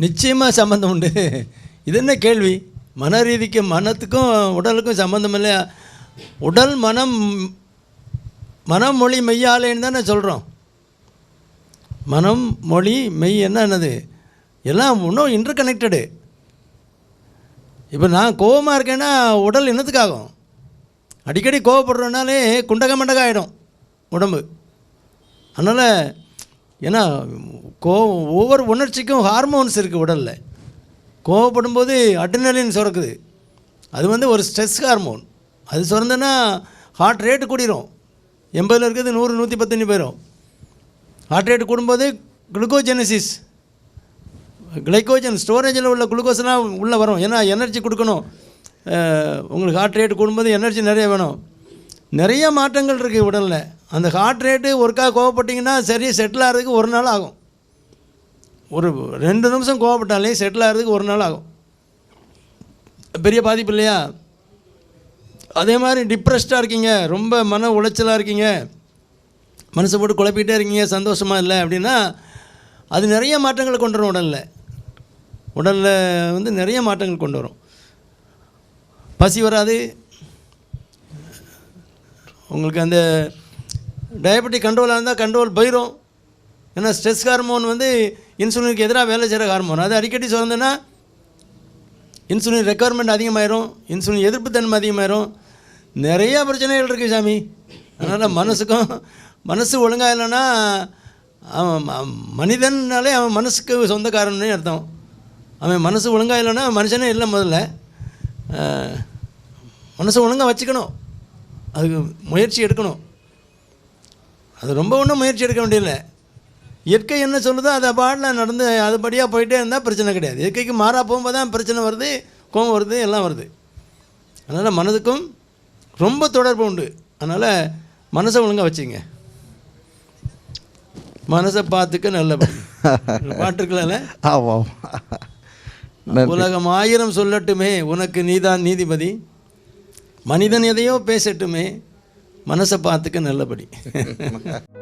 நிச்சயமாக சம்மந்தம் உண்டு. இது என்ன கேள்வி? மன ரீதிக்கு மனத்துக்கும் உடலுக்கும் சம்மந்தம் இல்லையா? உடல் மனம் மனம் மொழி மெய்யாலேன்னு தானே சொல்கிறோம் மனம் மொழி மெய் என்ன என்னது? எல்லாம் இன்னும் இன்டர் கனெக்டடு இப்போ நான் கோவமாக இருக்கேன்னா உடல் என்னத்துக்காகும்? அடிக்கடி கோவப்படுறோன்னாலே குண்டக மண்டக ஆகிடும் உடம்பு. அதனால் ஏன்னா கோ ஒவ்வொரு உணர்ச்சிக்கும் ஹார்மோன்ஸ் இருக்குது உடலில். கோவப்படும்போது அட்ரினலின் சுரக்குது. அது வந்து ஒரு ஸ்ட்ரெஸ் ஹார்மோன் அது சுரந்தனா ஹார்ட் ரேட்டு கூடிரும். எண்பதில் இருக்கிறது நூறு நூற்றி பத்தஞ்சு போயிடும் ஹார்ட் ரேட் கூடும்போது குளுக்கோஜெனசிஸ் கிளைக்கோஜன் ஸ்டோரேஜில் உள்ள குளுக்கோஸ்லாம் உள்ளே வரும். ஏன்னா எனர்ஜி கொடுக்கணும். உங்களுக்கு ஹார்ட் ரேட் கூடும்போது எனர்ஜி நிறைய வேணும். நிறைய மாற்றங்கள் இருக்குது உடலில். அந்த ஹார்ட் ரேட்டு ஒருக்கா கோவப்பட்டிங்கன்னா சரி செட்டில் ஆகிறதுக்கு ஒரு நாள் ஆகும். ஒரு ரெண்டு நிமிஷம் கோவப்பட்டாலே செட்டில் ஆகிறதுக்கு ஒரு நாள் ஆகும். பெரிய பாதிப்பு இல்லையா? அதே மாதிரி டிப்ரெஸ்டாக இருக்கீங்க ரொம்ப மன உளைச்சலாக இருக்கீங்க மனசை போட்டு குழப்பிக்கிட்டே இருக்கீங்க சந்தோஷமாக இல்லை அப்படின்னா அது நிறைய மாற்றங்களை கொண்டு வரும் உடலில். உடலில் வந்து நிறைய மாற்றங்கள் கொண்டு வரும். பசி வராது. உங்களுக்கு அந்த டயபெட்டிக் கண்ட்ரோலாக இருந்தால் கண்ட்ரோல் போயிடும் ஏன்னா ஸ்ட்ரெஸ் ஹார்மோன் வந்து இன்சுலினுக்கு எதிராக வேலை செய்கிற ஹார்மோன் அது அடிக்கடி சுரந்தனா இன்சுலின் ரெக்குவயர்மெண்ட் அதிகமாயிரும். இன்சுலின் எதிர்ப்புத்தன்மை அதிகமாயிரும். நிறையா பிரச்சனைகள் இருக்குது சாமி. அதனால் மனசுக்கும் மனசு ஒழுங்காக இல்லைன்னா அவன் மனிதன்னாலே அவன் மனசுக்கு சொந்தக்காரன்னு அர்த்தம். அவன் மனசு ஒழுங்காக இல்லைன்னா மனுஷனே இல்லை முதல்ல. மனசு மனசை ஒழுங்காக வச்சுக்கணும். அதுக்கு முயற்சி எடுக்கணும். அது ரொம்ப ஒன்றும் முயற்சி எடுக்க வேண்டியதில்லை. இயற்கை என்ன சொல்லுதோ அதை பாட்டில் நடந்து அதுபடியாக போயிட்டே இருந்தால் பிரச்சனை கிடையாது. இயற்கைக்கு மாறாக போகும்போது தான் பிரச்சனை வருது கோவம் வருது எல்லாம் வருது. அதனால் மனதுக்கும் ரொம்ப தொடர்பு உண்டு. அதனால் மனசை ஒழுங்காக வச்சுங்க. மனசை பார்த்துக்க நல்லபடி. ஒரு பாட்டு இருக்குல்ல ஆமாம் உலகம் ஆயிரம் சொல்லட்டுமே உனக்கு நீதான் நீதிபதி. மனிதன் எதையோ பேசட்டுமே மனசை பார்த்துக்க நல்லபடி.